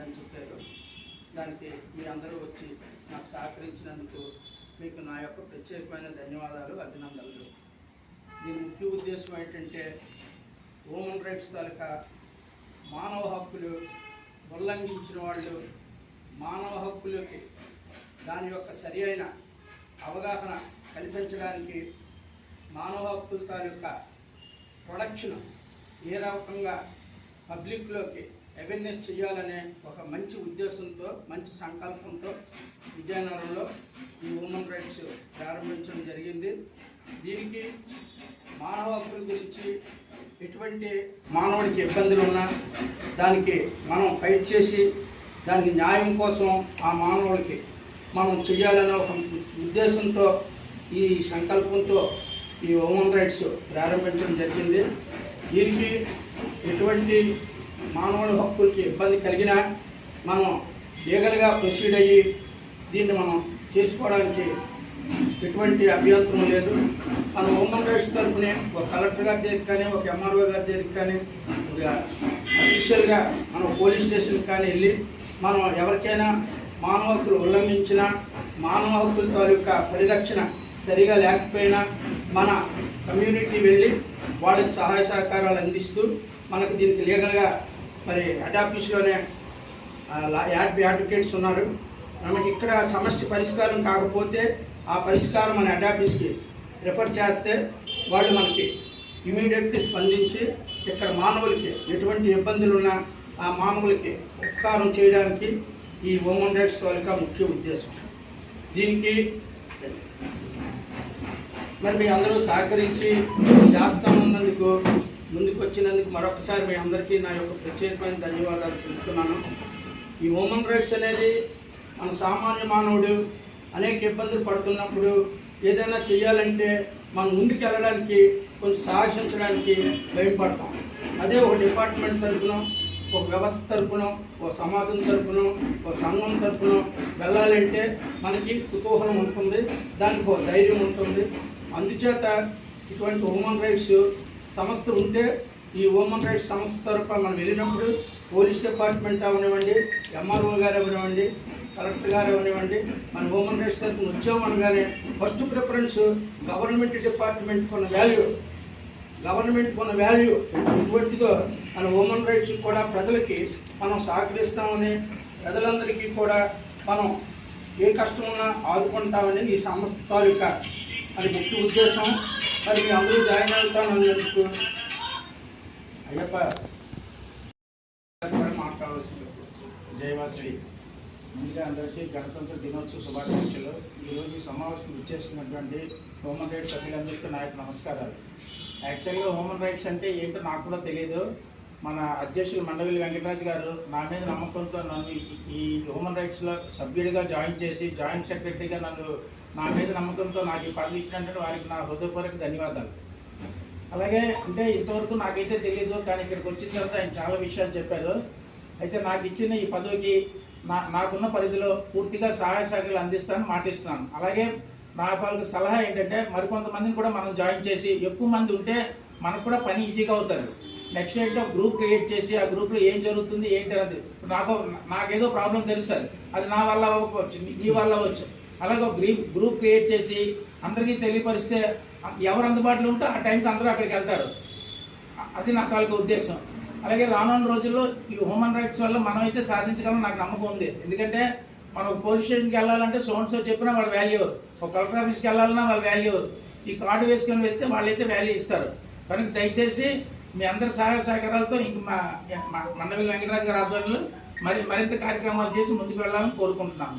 రండి అని చెప్పారు. దానికి మీ అందరూ వచ్చి నాకు సహకరించినందుకు మీకు నా యొక్క ప్రత్యేకమైన ధన్యవాదాలు అభినందనలు. దీని ముఖ్య ఉద్దేశం ఏంటంటే హ్యూమన్ రైట్స్ తాలూకా మానవ హక్కులు ఉల్లంఘించిన వాళ్ళు మానవ హక్కులకి దాని యొక్క సరి అయిన అవగాహన కల్పించడానికి మానవ హక్కుల తాలూకా ప్రొడక్షన్ ఏ రకంగా పబ్లిక్లోకి అవేర్నెస్ చేయాలనే ఒక మంచి ఉద్దేశంతో మంచి సంకల్పంతో విజయనగరంలో ఈ ఉమెన్ రైట్స్ ప్రారంభించడం జరిగింది. దీనికి మానవ హక్కుల గురించి ఎటువంటి మానవుడికి ఇబ్బందులు ఉన్నా దానికి మనం ఫైట్ చేసి దానికి న్యాయం కోసం ఆ మానవుడికి మనం చేయాలనే ఒక ఉద్దేశంతో ఈ సంకల్పంతో ఈ ఉమెన్ రైట్స్ ప్రారంభించడం జరిగింది. దీనికి ఎటువంటి మానవుడి హక్కులకి ఇబ్బంది కలిగినా మనం లీగల్గా ప్రొసీడ్ అయ్యి దీన్ని మనం చేసుకోవడానికి ఎటువంటి అభ్యంతరం లేదు. మన ఉమెన్ రైట్స్ తరఫునే ఒక కలెక్టర్ గారి దగ్గరికి కానీ ఒక ఎంఆర్ఓ గారి దగ్గరికి కానీ ఒక అఫీషియల్గా మనం పోలీస్ స్టేషన్కి కానీ వెళ్ళి మనం ఎవరికైనా మానవ హక్కులు ఉల్లంఘించిన మానవ హక్కుల తాలూకా పరిరక్షణ సరిగా లేకపోయినా మన కమ్యూనిటీ వెళ్ళి వాళ్ళకి సహాయ సహకారాలు అందిస్తూ మనకు దీనికి లీగల్గా మరి హెడ్ ఆఫీస్లోనే యాడ్ అడ్వకేట్స్ ఉన్నారు. మనకి ఇక్కడ సమస్య పరిష్కారం కాకపోతే ఆ పరిష్కారం మన హెడ్ ఆఫీస్కి రిఫర్ చేస్తే వాళ్ళు మనకి ఇమీడియట్లీ స్పందించి ఇక్కడ మానవులకి ఎటువంటి ఇబ్బందులు ఉన్నా ఆ మానవులకి ఉపకారం చేయడానికి ఈ హ్యూమన్ రైట్స్ వాళ్ళ ముఖ్య ఉద్దేశం. దీనికి మరి మీ అందరూ సహకరించి చేస్తామన్నందుకు ముందుకు వచ్చినందుకు మరొకసారి మీ అందరికీ నా యొక్క ప్రత్యేకమైన ధన్యవాదాలు తెలుపుతున్నాను. ఈ ఉమెన్ రైట్స్ అనేది మన సామాన్య మానవుడు అనేక ఇబ్బందులు పడుతున్నప్పుడు ఏదైనా చేయాలంటే మనం ముందుకు వెళ్ళడానికి కొంచెం సాహసించడానికి భయపడతాం. అదే ఒక డిపార్ట్మెంట్ తరఫున ఒక వ్యవస్థ తరఫున ఒక సమాజం తరఫున ఒక సంఘం తరఫున వెళ్ళాలంటే మనకి కుతూహలం ఉంటుంది దానికి ఒక ధైర్యం ఉంటుంది. అందుచేత ఇటువంటి ఉమెన్ రైట్స్ సంస్థ ఉంటే ఈ ఉమెన్ రైట్స్ సంస్థ తరఫున మనం వెళ్ళినప్పుడు పోలీస్ డిపార్ట్మెంట్ అవనివ్వండి ఎంఆర్ఓ గారు అవనివ్వండి కలెక్టర్ గారు అవనివ్వండి మన ఉమెన్ రైట్స్ తరఫున వచ్చామనగానే ఫస్ట్ ప్రిఫరెన్స్ గవర్నమెంట్ డిపార్ట్మెంట్ కొన్న వాల్యూ గవర్నమెంట్ కొన్న వాల్యూ ఎటువంటిదో మన ఉమెన్ రైట్స్ కూడా ప్రజలకి మనం సహకరిస్తామని ప్రజలందరికీ కూడా మనం ఏ కష్టం ఉన్నా ఆదుకుంటామని ఈ సంస్థ తాలూకా అది ముఖ్య ఉద్దేశం. మరి మీ అందరూ జాయిన్ అవుతానన్నందుకు అయ్యప్ప కూడా మాట్లాడవలసింది జయవాశ్రీ ముందుగా అందరికీ గణతంత్ర దినోత్సవ శుభాకాంక్షలు. ఈరోజు ఈ సమావేశం ఇచ్చేసినటువంటి హ్యూమన్ రైట్స్ సభ్యులందరికీ నాయకు నమస్కారాలు. యాక్చువల్గా హ్యూమన్ రైట్స్ అంటే ఏంటో నాకు కూడా తెలియదు మన అధ్యక్షులు మండలి వెంకటరాజు గారు నా మీద నమ్మకంతో నన్ను ఈ- హ్యూమన్ రైట్స్లో సభ్యుడిగా జాయిన్ చేసి జాయింట్ సెక్రటరీగా నన్ను నా మీద నమ్మకంతో నాకు ఈ పదవి ఇచ్చినట్టు వారికి నా హృదయపూర్వక ధన్యవాదాలు. అలాగే అంటే ఇంతవరకు నాకైతే తెలియదు కానీ ఇక్కడికి వచ్చిన తర్వాత ఆయన చాలా విషయాలు చెప్పారు. అయితే నాకు ఇచ్చిన ఈ పదవికి నా నాకున్న పరిధిలో పూర్తిగా సహాయ సహకారాలు అందిస్తాను మాటిస్తున్నాను. అలాగే నా వాళ్ళకి సలహా ఏంటంటే మరికొంతమందిని కూడా మనం జాయిన్ చేసి ఎక్కువ మంది ఉంటే మనకు కూడా పని ఈజీగా అవుతుంది. నెక్స్ట్ ఏంటో గ్రూప్ క్రియేట్ చేసి ఆ గ్రూప్లో ఏం జరుగుతుంది ఏంటి అనేది. నాకు నాకేదో ప్రాబ్లం తెలుస్తుంది. అది నా వల్ల అవ్వకపోవచ్చు నీ- వల్ల అవ్వచ్చు. అలాగే ఒక గ్రూప్ గ్రూప్ క్రియేట్ చేసి అందరికీ తెలియపరిస్తే ఎవరు అందుబాటులో ఉంటే ఆ టైంకి అందరూ అక్కడికి వెళ్తారు. అది నా తాలూకా ఉద్దేశం. అలాగే రానున్న రోజుల్లో ఈ హ్యూమన్ రైట్స్ వల్ల మనం అయితే సాధించగలం నాకు నమ్మకం ఉంది. ఎందుకంటే మనం ఒక పోలీస్ స్టేషన్కి వెళ్ళాలంటే సోన్సో చెప్పినా వాళ్ళ వాల్యూ ఒక కలెక్టర్ ఆఫీస్కి వెళ్ళాలన్నా వాళ్ళ వాల్యూ ఈ కార్డు వేసుకొని వెళ్తే వాళ్ళైతే వాల్యూ ఇస్తారు. కనుక దయచేసి మీ అందరి సహాయ సహకారాలతో ఇంక మా మా మండలి వెంకటరాజు గారి ఆధ్వర్యంలో మరి మరింత కార్యక్రమాలు చేసి ముందుకు వెళ్ళాలని కోరుకుంటున్నాను